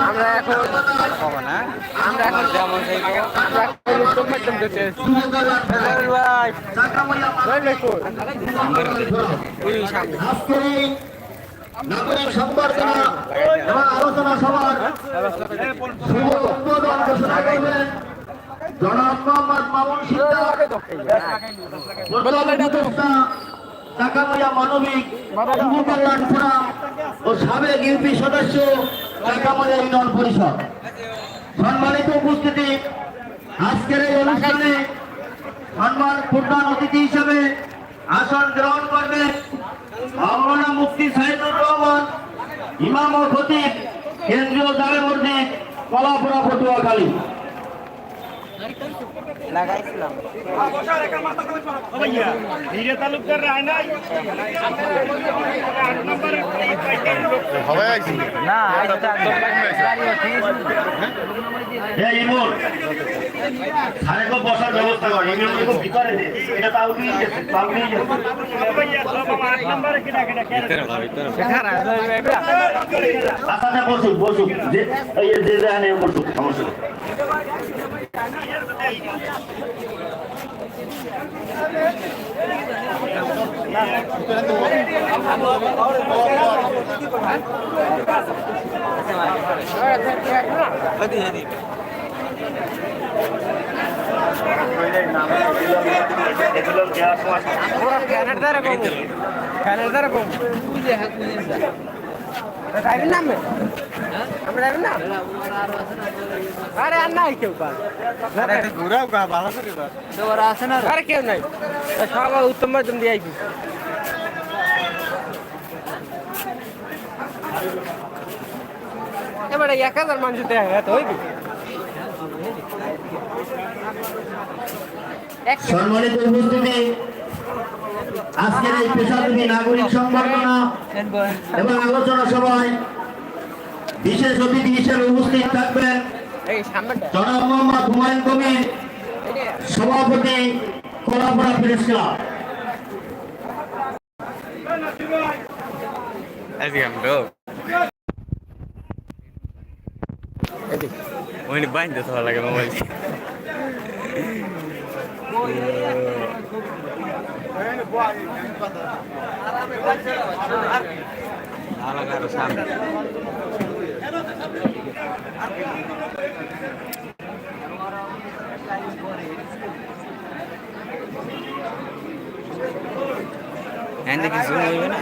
আমরা এখন আমরা এখন যেমন নাগরিক সংবর্ধনা এবং আলোচনা সভার শুভ উদ্বোধন ঘোষণা করবেন। মানবিক ও সাবেক ইউপি সদস্য পরিষদ। সম্মানিত উপস্থিতি, আজকের এই অনুষ্ঠানে সম্মান প্রধান অতিথি হিসেবে আসন গ্রহণ করবেন মাওলানা মুফতি সাইদুর রহমান, ইমাম ও খতিব, কেন্দ্রীয় জামে মসজিদ কলাপুরা পটুয়াখালী লাগাইছিলাম না বসার ব্যবস্থা কর ভিতরে এটা তাও আচ্ছা বসুক বসুক যে যে যে আনে বসুক সমস্যা সময় ফ্যানের দ্বারা কম ফ্যানের দ্বারা কম ড্রাইভিং নামবে আমরা ড্রাইভিং না আরে আর নাই কেউ কাজ ঘুরাও গা ভালো করে দাও। আরে কেউ নাই সব উত্তম মাধ্যম দিয়ে আইবি এবারে এক হাজার মানুষ দেখা গেছে হইবি সম্মানিত উপস্থিতি, আজকের এই নাগরিক এবং আলোচনা সভায় বিশেষ অতিথি হিসেবে উপস্থিত থাকবেন জনাব মোহাম্মদ হুমায়ুন কবির সভাপতি কলাপাড়া প্রেস ক্লাব। ওইনি বাইন্দে থাকা লাগে মোবাইল আলাদা সামনে। হ্যাঁ দেখি জুম হইবে না?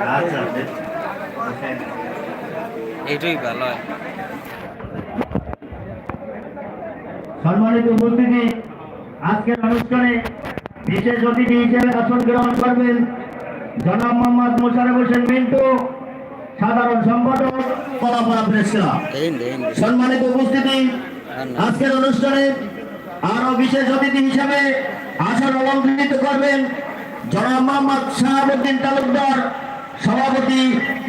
না আচ্ছা। এইটাই ভালো হয়। সম্মানিত উপস্থিতি আজকের অনুষ্ঠানে বিশেষ অতিথি হিসেবে আসন গ্রহণ করবেন জনাব মোহাম্মদ মোশারফ হোসেন মিন্টু সাধারণ সম্পাদক কলাপাড়া প্রেস সম্মানিত উপস্থিতি আজকের অনুষ্ঠানে আরও বিশেষ অতিথি হিসেবে আসন অলঙ্কৃত করবেন জনাব মোহাম্মদ শাহাবুদ্দিন তালুকদার সভাপতি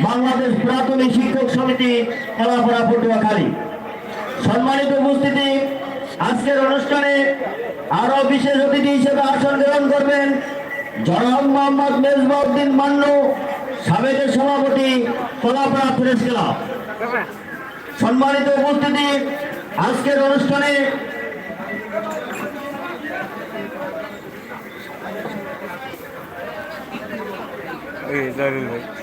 বাংলাদেশ প্রাথমিক শিক্ষক সমিতি কলাপাড়া পটুয়াখালী। সম্মানিত উপস্থিতি আজকের অনুষ্ঠানে আরও বিশেষ অতিথি হিসেবে আসন গ্রহণ করবেন জনাব মোহাম্মদ মেজবাউদ্দিন মান্নু, সাবেক সভাপতি কলাপাড়া প্রেস ক্লাব। সম্মানিত উপস্থিতি, আজকের অনুষ্ঠানে এই ভাই।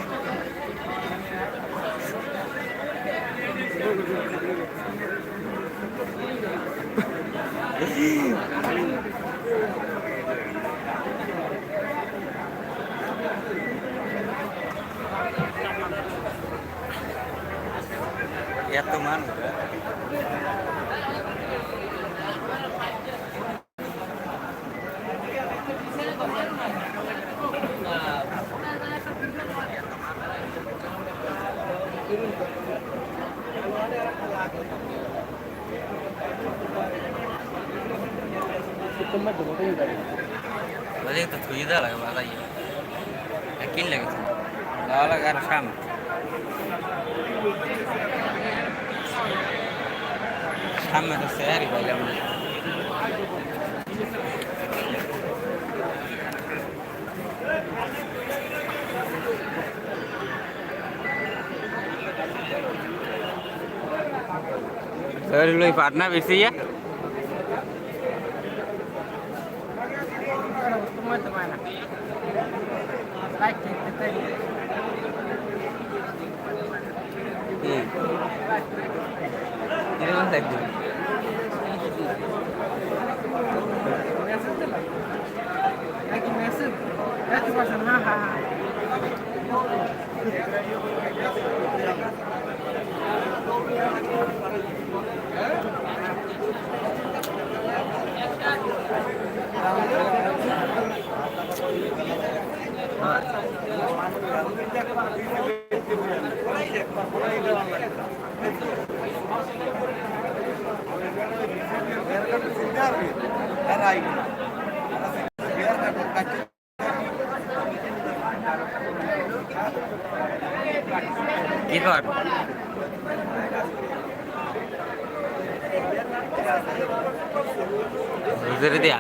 এত মানুষ বলে তো থুই দা লাগে বাজাই কিন লেগেছে লালা আর সামনে সামনে তো স্যারই পাইলাম না স্যার লই পাটনা বেশি ইয়া তোমার তোমার না লাইক দিতে হুম এরকম থাকবে মেসেজ দিলাম নাকি মেসেজ একটু পার্সেন্ট হ্যাঁ হ্যাঁ হ্যাঁ কি কর হুজুরে দিয়ে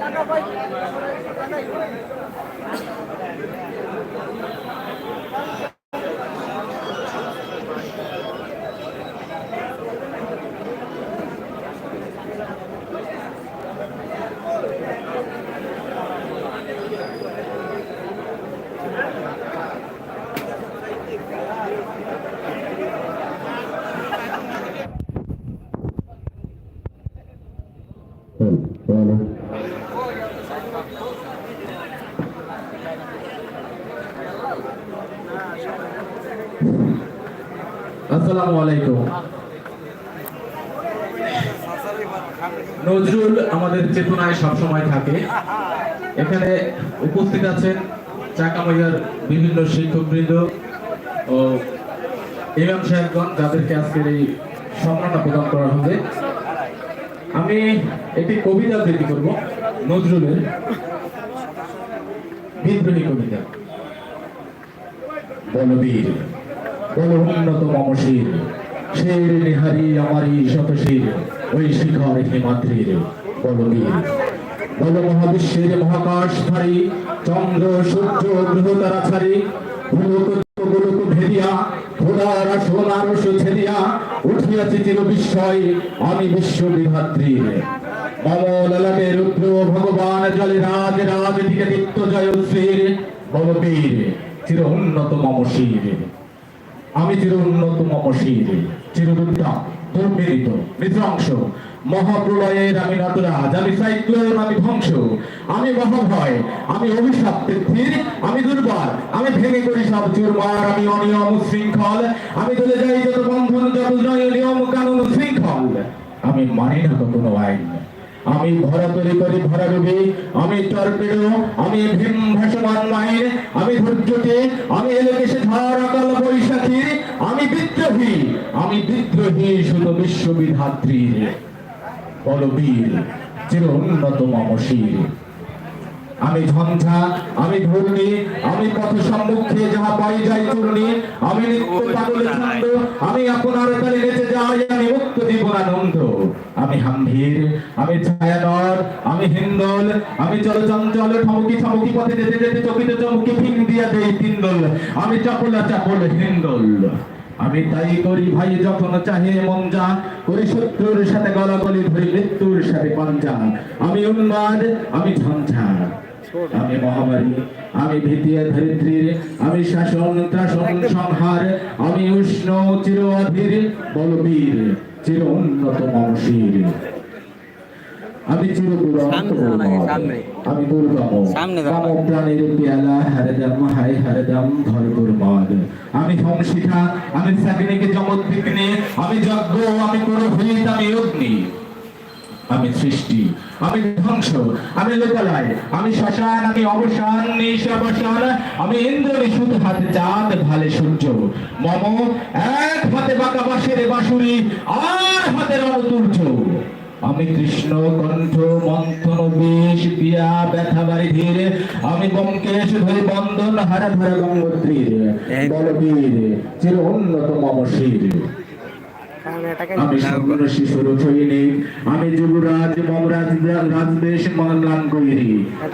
হাজরা গাইছে আসসালামু আলাইকুম। নজরুল আমাদের চেতনায় সবসময় থাকে। এখানে উপস্থিত আছেন চাকামাইয়ার বিভিন্ন শিক্ষকবৃন্দ ও ইমাম সাহেবগণ, যাদেরকে আজকের এই সম্মাননা প্রদান করা হবে। আমি একটি কবিতা আবৃত্তি করব, নজরুলের বিদ্রোহী কবিতা। বলবীর। বল উন্নত মমশীর শের নিহারি আমারি শতশীর ওই শিখর হিমাদ্রির বলবীর। বল মহাবিশ্বের মহাকাশ ধারী চন্দ্র, সূর্য, গ্রহ তারা ছাড়ি ভেদিয়া, খোদার উঠিয়াছি চির বিস্ময়, আমি বিশ্ব বিধাত্রীর মম ললাটে রুদ্র ভগবান জলে রাজ রাজ দিকে নিত্য জয় শ্রীর বলবীর, চির উন্নত মম শির আমি চির উন্নত মম শির চিরবিদ্যা দুর্মিলিত বিধ্বংস মহাপ্রলয়ের আমি নটরাজ আমি সাইক্লোন, আমি ধ্বংস, আমি মহাভয় আমি অভিশাপ পৃথিবীর, আমি দুর্বল আমি ভেঙে করি সব চুরমার, আমি অনিয়ম শৃঙ্খল আমি চলে যাই যত বন্ধন, যত নিয়ম, কানুন শৃঙ্খল আমি মানি না কোনো আইন। আমি ভরা তৈরি তরি ভরা ডুবি আমি টর্পেডো, আমি ভীম ভাসমান মাইন আমি ধৈর্যকে আমি এলোকেশে ঝড় অকাল বৈশাখীর, আমি বিদ্রোহী আমি বিদ্রোহী শুধু বিশ্ববিধাত্রীর, বলবীর চির উন্নত মমশীর। আমি ঝঞ্ঝা, আমি ঘূর্ণি, আমি পথ সম্মুখে যাহা পাই যাই চূর্ণি, আমি নিত্য পাগলে ছন্দ, আমি আপনার তালে নেচে যাই, আমি মুক্ত জীবনানন্দ। আমি হাম্ভীর, আমি ছায়ানর, আমি হিন্দল, আমি চলচঞ্চল, ঠমকি ঠমকি পথে যেতে যেতে চকিত চমকি ফিং দিয়া দেই তিন্দল। আমি চাপলা চাপল হিন্দল। আমি তাই করি ভাই যখন চাহে মন যা করি শত্রুর সাথে গলাগলি ধরি মৃত্যুর সাথে পঞ্চা আমি উন্মাদ, আমি ঝঞ্ঝা। আমি মহামারী আমি ভীতিয়া ধরিত্রীর আমি শাসন ত্রাসন সংহার আমি উষ্ণ চির অধীর বলবীর চির উন্নত মমশীর আমি চির। আমি দুর্গম। কাম প্রাণের পেয়ালা হরদম হাই হরদম ধর গুরমদ আমি সংশিখা আমি সাগনিকে জমৎ বিঘ্নে আমি যজ্ঞ আমি পুরোহিত আমি অগ্নি। আমি সৃষ্টি। আমি ধ্বংস আমি লোকালয় আমি শ্মশান আমি অবসান নিশ আমি ইন্দ্র নিশুত হাতে চাঁদ ভালে সূর্য। মম এক হাতে বাঁকা বাঁশের বাঁশুরি আর হাতে রণতুর্য আমি কৃষ্ণ কণ্ঠ মন্থন বেশ পিয়া ব্যথা বাড়ি ধীরে। আমি বঙ্কেশ ধরে বন্দন হারা ধরা গঙ্গোত্রীর। বলবীর চির উন্নত মম শির। শিশুর সৈনিক আমি যুবরাজ মমরাজ রাজদেশ মনলান কইরি।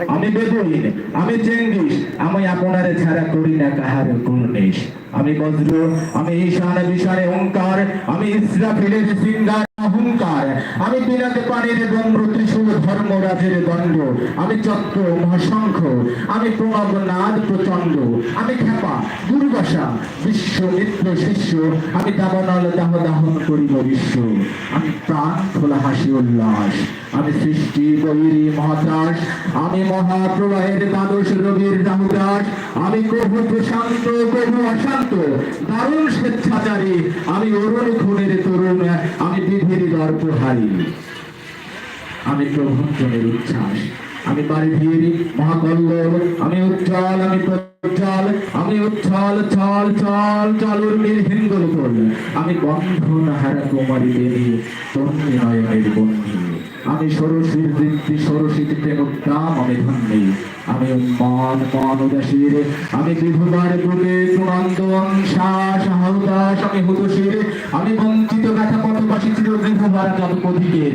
আমি বেদুইন আমি চেঙ্গিস আমি আপনারে ছাড়া করি না কাহার কুর্নিশ আমি বজ্র আমি ঈশান বিশানে ওঙ্কার আমি ইসরাফিলের সিঙ্গার অহংকার আমি বিনাতে পানির দম্র ত্রিশূল ধর্মরাজের দণ্ড। আমি চক্র, মহাশঙ্খ, আমি প্রণব নাদ প্রচণ্ড। আমি খেপা দুর্বাসা, বিশ্ব মিত্র শিষ্য। আমি দাবনল দাহ দাহন করিব বিশ্ব। আমি প্রাণ খোলা হাসি উল্লাস। আমি সৃষ্টি বৈরী মহাত্রাস। আমি মহাপ্রলয়ের দ্বাদশ রবির দাহুদাস। আমি কভু প্রশান্ত কভু অশান্ত। দারুণ স্বেচ্ছাচারী আমি অরুণ খুনের তরুণ, আমি বিধির আমি উচ্ছ্বাস, আমি আমি উজ্জ্বল, আমি প্রজ্জ্বল, আমি উচ্ছল ছল চল চল হিন্দুল কোল আমি বন্ধন হারা কুমারী দেবী নয়নের বন্ধী। আমি ষোড়শীর বৃত্তি ষোড়শীর প্রেমোদ্দাম আমি ধন্যী। আমি উন্মান মান উদাসীর আমি বিভুবার গুলে কুনন্দন শ্বাস হাউদাস আমি হুদশীর আমি বঞ্চিত ব্যথা পথবাসী চির গৃহবার জনপধিকের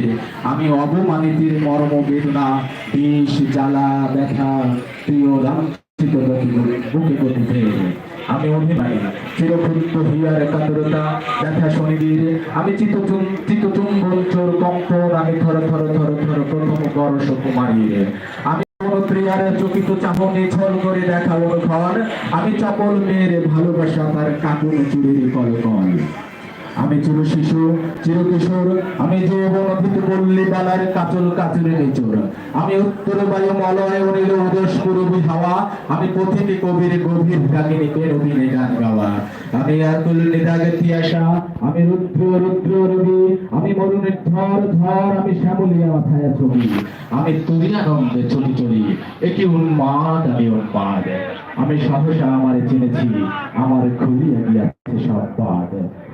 আমি অবমানিতের মর্ম বেদনা, বিষ, জ্বালা, ব্যথা, প্রিয় লাঞ্ছিত বুকে গতিতে আমি অভিমানী। চিরক্ষুদ্র হিয়ার কাতরতা ব্যথা শনিবীর। আমি চিতচুম চিতচুম্বন চোর কম্পন আমি থর থর থর থর প্রথম বরস কুমারীর। আমি প্রিয়ার চকিত চাহনে ছল করে দেখা ঘর আমি চপল মেয়ের ভালোবাসা তার কাকুন চুরির কলকল। আমি চির শিশু চির কিশোর। আমি যৌবন অতীত বললি বালার কাচল কাচুরে নিচুর। আমি উত্তর বায়ু মলয় অনিল উদস পুরবি হাওয়া। আমি পথিনী কবির গভীর ডাকিনী পেরবিনে গান গাওয়া। আমি আকুল নিদাগে তিয়াসা আমি রুদ্র রুদ্র রবি। আমি মরুণের ধর ধর। আমি শ্যামলিয়া মাথায় ছবি। আমি তুরিয়ানন্দে চলি চলি। একি উন্মাদ, আমি উন্মাদ। আমি সহসা আমারে চিনেছি, আমার খুলিয়া গিয়াছে সব বাদ।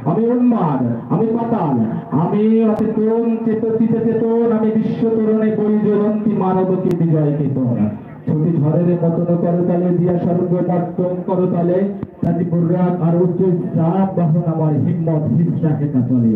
আমি উন্মাদ, আমি পাতাল আমি অচেতন চেতচিত চেতন আমি বিশ্ব তরণে পরিজয়ন্তী মানবকে বিজয় কেতন ছুটি ঝড়ের মতন করতালে দিয়া স্বর্গ মর্তন করতালে তাতে বুর্রাক আর উচ্চ চাপ বাহন আমার হিম্মত হিংসা হেতা চলে।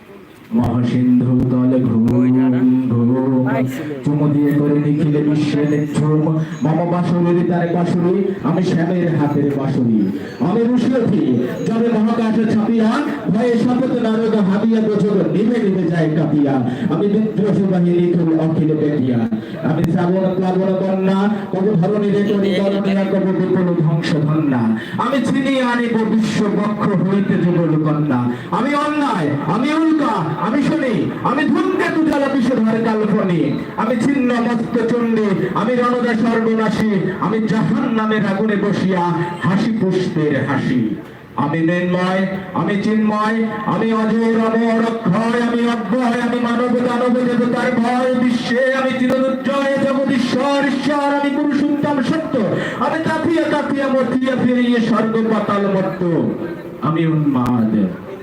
মহাসিন্ধু ঘুম ঘুম চুমু দিয়ে করে নিখিলে বিশ্বের ঝুম মম বাসুরের তার বাসুরি আমি শ্যামের হাতের বাসুরি আমি রুশিয়থি যাবে মহাকাশে ছাপিয়া। ভয়ে শপথ নারদ হাবিয়া গোচর, নিভে নিভে যায় কাপিয়া। আমি বিদ্রোহ বাহিনী তুল অখিলে বেটিয়া আমি শ্রাবণ, প্লাবন কন্যা কব ধরণী রেখো নিবরণিয়া কব বিপুল ধ্বংস ধন্যা আমি ছিনিয়ে আনিব বিশ্ব বক্ষ হইতে যুগল কন্যা। আমি অন্যায়, আমি উল্কা, আমি শুনি, আমি ধূমকেতু জ্বালা বিষধর কাল্পনি আমি ছিন্ন মস্ত চণ্ডী, আমি রণদা সর্বনাশী, আমি জাহান নামের আগুনে বসিয়া হাসি পুষ্পের হাসি। আমি নির্ময় আমি চিন্ময়, আমি অজয় অমর অক্ষয় আমি অজ্ঞয় আমি মানব দানব দেবতার ভয়, বিশ্বে আমি চিরদুর্জয়, জগদীশ্বর, ঈশ্বর, আমি পুরুষোত্তম সত্য। আমি কাঁপিয়া কাঁপিয়া মতিয়া ফিরিয়ে স্বর্গ পাতাল মত্ত। আমি উন্মাদ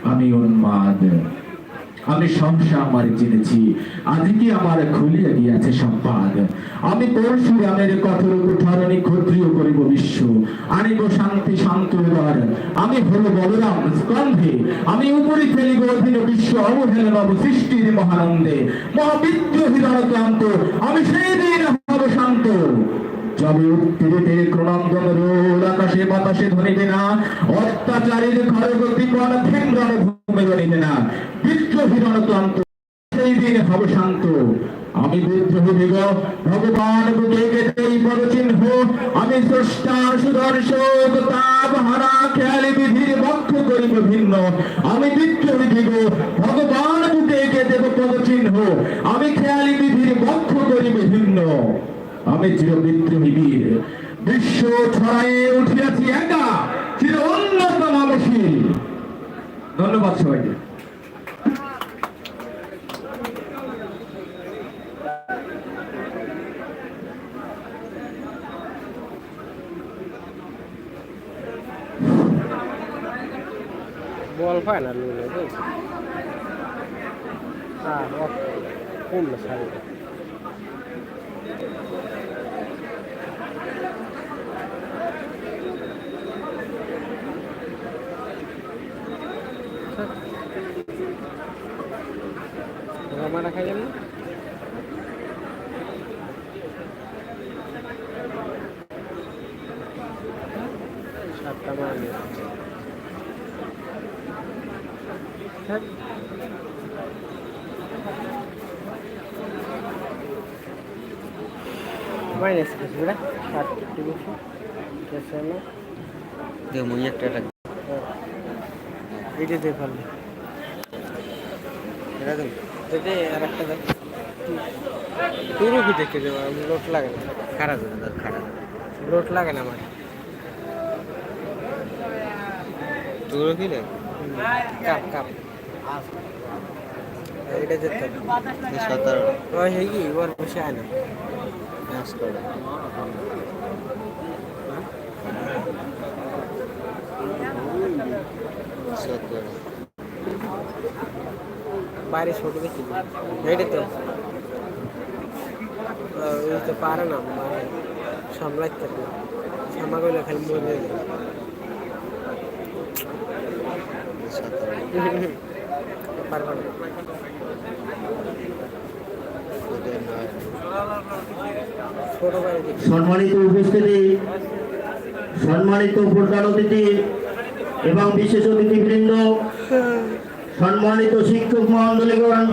আমি উন্মাদ। আমি সংসা আমার জেনেছি আজকে আমার খুলিয়া গিয়াছে সম্পাদ। আমি পরশুরামের কঠোর কুঠরণী ক্ষত্রিয় করিব বিশ্ব। আনিব শান্তি, শান্ত আমি হল বলরাম স্কন্ধে। আমি উপরে ফেলিব অধীন বিশ্ব অবহেলন অব সৃষ্টির মহানন্দে। মহাবিদ্রোহী রণক্রান্ত আমি সেই দিন হব শান্ত। আমি বিদ্রোহী দিগ ভগবান বুকে গেতেই পদচিহ্ন আমি স্রষ্টা, সুদর্শক, তাপ হারা, খেয়ালি বিধির বক্ষ করিব ভিন্ন। আমি বিদ্রোহী দিগ ভগবান আমি খেয়ালি বিধির বক্ষ করিব ভিন্ন। আমি চির বিদ্রোহী বীর। বিশ্ব ছড়াইয়ে উঠিয়াছি একা, চির অন্যতম আবেশী ধন্যবাদ সবাইকে। বল পায় না লুলে তো হ্যাঁ কম না সারি মারা খাই না Hep. কিছু কেসে না যে মুই একটা এটা দেন যদি আর একটা দেখ তুইও কি দেখতে দেবো লোট লাগে না খারাপ খারাপ লোট লাগে না আমার তোর কি রে? কাপ কাপ। এটা যেতে সতেরো। ওই হয়ে কি? ওর বসে আয় না। ম্যাচ করে। বাইরে ছোট দেখি। এইটা তো। ওই তো পারে না মানে সামলাইতে পারে না। সামা গেলে খালি মরে যায় সতেরো পারবে না ওদের নয় ছোট বাইরে দেখি সম্মানিত উপস্থিতি, সম্মানিত প্রধান অতিথি এবং বিশেষ অতিথিবৃন্দ, সম্মানিত শিক্ষক মহান্দলীগণ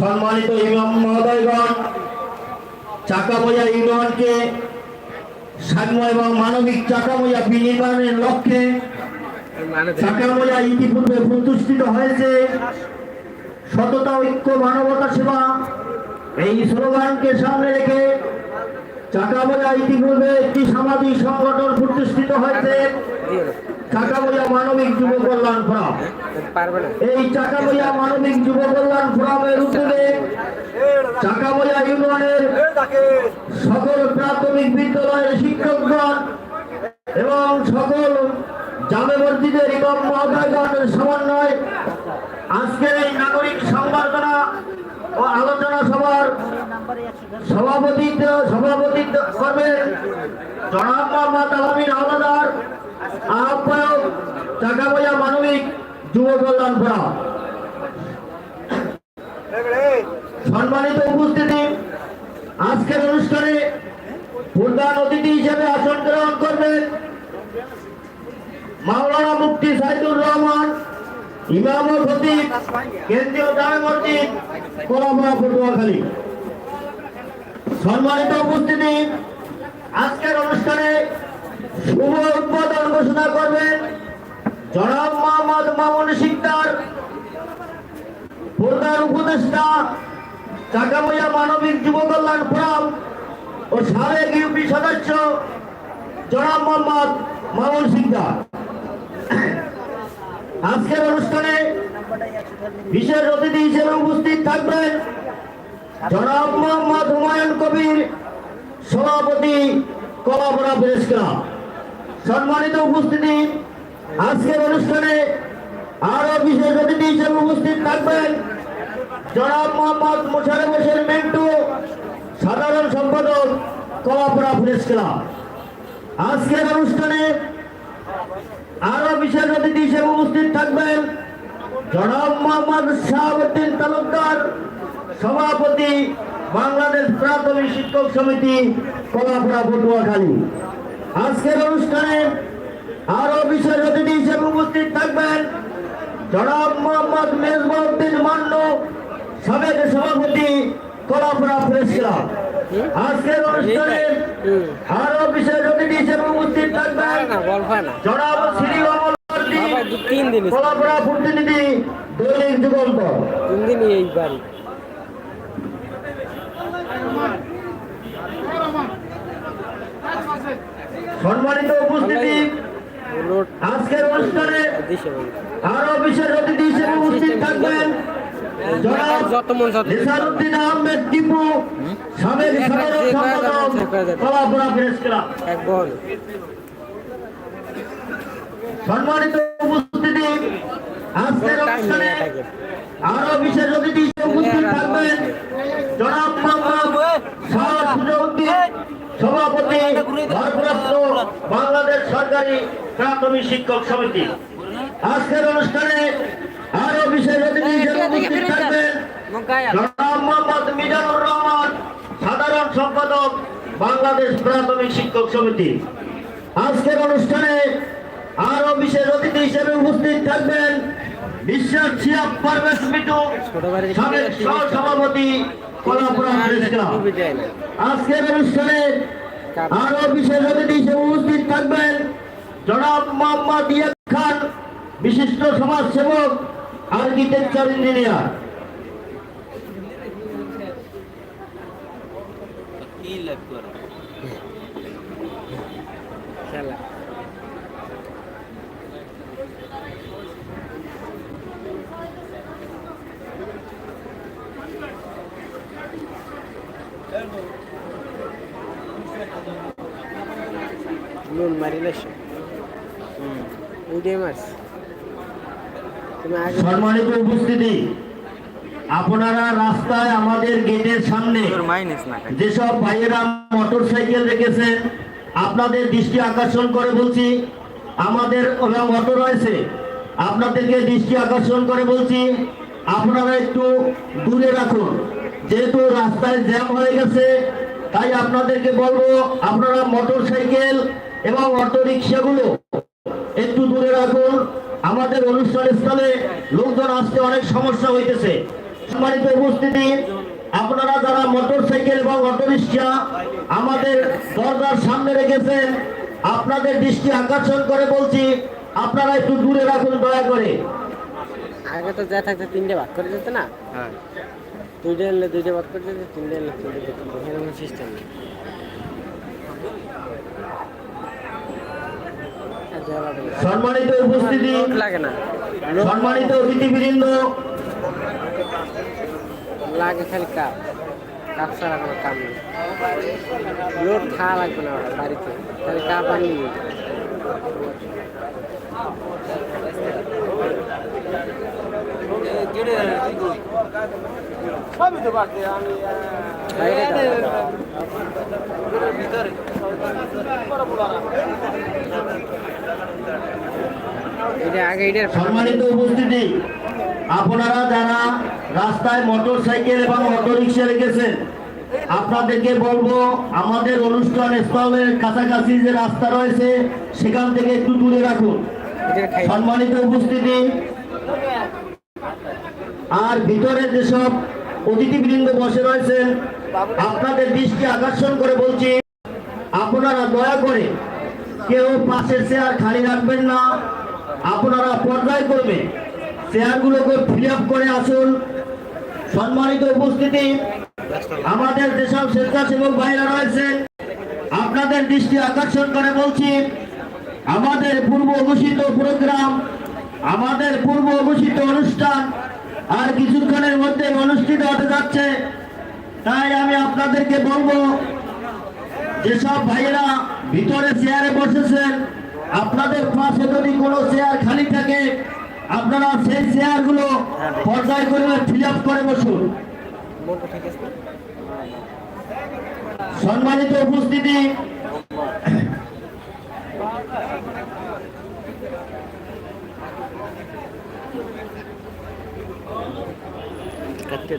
সম্মানিত ইমাম মহোদয়গণ, চাকাময়া ইউনিয়নকে সাম্য এবং মানবিক চাকাময়া বিনির্মাণের লক্ষ্যে মানে ইতিপূর্বে প্রতিষ্ঠিত হয়েছে সততা ঐক্য মানবতা সেবা এই স্লোগানকে সামনে রেখে চাকাময়া ইতিপূর্বে একটি সামাজিক সংগঠন প্রতিষ্ঠিত হয়েছে দিও না মানবিক যুব কল্যাণ ফোরাম। এই চাকাময়া মানবিক যুব কল্যাণ ফোরামের উদ্যোগে চাকাময়া ইউনিয়নের সকল প্রাথমিক বিদ্যালয়ের শিক্ষকগণ এবং সকল জামে মসজিদের ইমাম মহোদয়গণের সমন্বয়। আজকের এই নাগরিক সংবর্ধনা ও আলোচনা সভার সভাপতিত্ব সভাপতিত্ব করবেন জনাব মোহাম্মদ আলমিন হাওলাদার, আহ্বায়ক চাকাবয়া মানবিক যুব কল্যাণ ফোরাম। সম্মানিত উপস্থিতি, আজকের অনুষ্ঠানে প্রধান অতিথি হিসেবে আসন গ্রহণ করবেন মাওলানা মুফতি সাইদুর রহমান ইমাম খতিব, কেন্দ্রীয় জামে মসজিদ কোলামরা পটুয়াখালী। সম্মানিত উপস্থিতি, আজকের অনুষ্ঠানে শুভ উদ্বোধন ঘোষণা করবেন জনাব মোহাম্মদ মামুন সিকদার প্রধান উপদেষ্টা চাকাময়া মানবিক যুব কল্যাণ ফোরাম ও সাবেক ইউপি সদস্য জনাব মোহাম্মদ মামুন সিকদার আজকের অনুষ্ঠানে বিশেষ অতিথি হিসেবে উপস্থিত থাকবেন জনাব মোহাম্মদ হুমায়ুন কবির সভাপতি কলাপড়া প্রেস ক্লাব সম্মানিত উপস্থিতি, আজকের অনুষ্ঠানে আরও বিশেষ অতিথি হিসেবে উপস্থিত থাকবেন জনাব মোহাম্মদ মোশারফ হোসেন মেন্টু, সাধারণ সম্পাদক কলাপড়া প্রেস আজকের অনুষ্ঠানে আরও বিশেষ অতিথি হিসেবে উপস্থিত থাকবেন জনাব মোহাম্মদ শাহাবুদ্দিন তালুকদার, সভাপতি বাংলাদেশ প্রাথমিক শিক্ষক সমিতি কলাপড়া পটুয়াখালী। আজকের অনুষ্ঠানে আরও বিশেষ অতিথি হিসেবে উপস্থিত থাকবেন জনাব মোহাম্মদ মেজবাউদ্দিন মান্নু সাবেক সভাপতি কলাপুরা প্রেস ক্লাব আজকের অনুষ্ঠানে আরও বিশেষ অতিথি হিসেবে উপস্থিত থাকবেন জনাব শ্রী দিন কলাপুরা প্রতিনিধি দৈনিক যুগান্তর তিন দিনই এই বাড়ি। সম্মানিত উপস্থিতি আজকের অনুষ্ঠানে আরও বিশেষ অতিথি হিসেবে উপস্থিত থাকবেন যত মন যত নিসারুদ্দিন আহমেদ টিপু সাবেক সাধারণ সম্পাদক কলাপুরা প্রেস ক্লাব। এক বল। সম্মানিত উপস্থিতি আজকের অনুষ্ঠানে আরও বিশেষ অতিথি উপস্থিত থাকবেন। জনাব মোহাম্মদ শাহ সুজউদ্দিন সভাপতি ভারপ্রাপ্ত বাংলাদেশ সরকারি প্রাথমিক শিক্ষক সমিতি। আজকের অনুষ্ঠানে আরও বিশেষ অতিথি হিসেবে উপস্থিত থাকবেন জনাব সাধারণ সম্পাদক, বাংলাদেশ প্রাথমিক শিক্ষক সমিতি। আজকের অনুষ্ঠানে আরও বিশেষ অতিথি হিসেবে উপস্থিত থাকবেন জনাব মোহাম্মদ খান, বিশিষ্ট আর্কিটেকচার ইঞ্জিনিয়ার। খেলা নুন মারিলে উঠে মারছ তুমি আগে সম্মানিত উপস্থিতি আপনারা রাস্তায় আমাদের গেটের সামনে যেসব ভাইয়েরা মোটর সাইকেল রেখেছেন আপনাদের দৃষ্টি আকর্ষণ করে বলছি আমাদের ওরা মোটর রয়েছে আপনাদেরকে দৃষ্টি আকর্ষণ করে বলছি আপনারা একটু দূরে রাখুন। যেহেতু রাস্তায় জ্যাম হয়ে গেছে তাই আপনাদেরকে বলব আপনারা মোটর সাইকেল এবং অটো রিক্সাগুলো একটু দূরে রাখুন। আমাদের অনুষ্ঠান স্থলে লোকজন আসতে অনেক সমস্যা হইতেছে। সম্মানিত উপস্থিতি আপনারা যারা মোটর সাইকেল এবং অটো রিক্সা আমাদের দরজার সামনে রেখেছেন আপনাদের দৃষ্টি আকর্ষণ করে বলছি আপনারা একটু দূরে রাখুন দয়া করে। আগে তো যা থাকতো তিনটে ভাগ করে দিত না? হ্যাঁ। দুইটা এলে দুইটা ভাগ করে দিত তিনটে এলে তিনটে এরকম সিস্টেম নেই। সম্মানিত উপস্থিতি লাগে না। সম্মানিত অতিথিবৃন্দ লাগে খালি কাপ। কাপ ছাড়া কোনো কাম নেই। লোড খাওয়া লাগবে না ওরা বাড়িতে। খালি কাপ আগে এটার সম্মানিত উপস্থিতি। আপনারা যারা রাস্তায় মোটর সাইকেল এবং অটো রিক্সা রেখেছেন, আপনাদেরকে বলব, আমাদের অনুষ্ঠান স্থলের কাছাকাছি যে রাস্তা রয়েছে, সেখান থেকে একটু দূরে রাখুন। সম্মানিত উপস্থিতি। আর ভিতরে যেসব অতিথিবৃন্দ বসে রয়েছেন, আপনাদের দৃষ্টি আকর্ষণ করে বলছি, আপনারা দয়া করে কেউ পাশের চেয়ার খালি রাখবেন না, আপনারা পর্যায় করবে চেয়ারগুলোকে ফিল আপ করে আসুন। সম্মানিত উপস্থিতি, আমাদের যেসব স্বেচ্ছাসেবক ভাইরা রয়েছে আপনাদের দৃষ্টি আকর্ষণ করে বলছি, আমাদের পূর্ব ঘোষিত প্রোগ্রাম, আমাদের পূর্ব ঘোষিত অনুষ্ঠান আর কিছুক্ষণের মধ্যে অনুষ্ঠিত হতে যাচ্ছে। তাই আমি আপনাদেরকে বলব, যেসব ভাইয়েরা ভিতরে চেয়ারে বসেছেন, আপনাদের পাশে যদি কোনো চেয়ার খালি থাকে আপনারা সেই চেয়ারগুলো পর্যায় করে ফিল আপ করে বসুন? সম্মানিত উপস্থিতি। কাটতে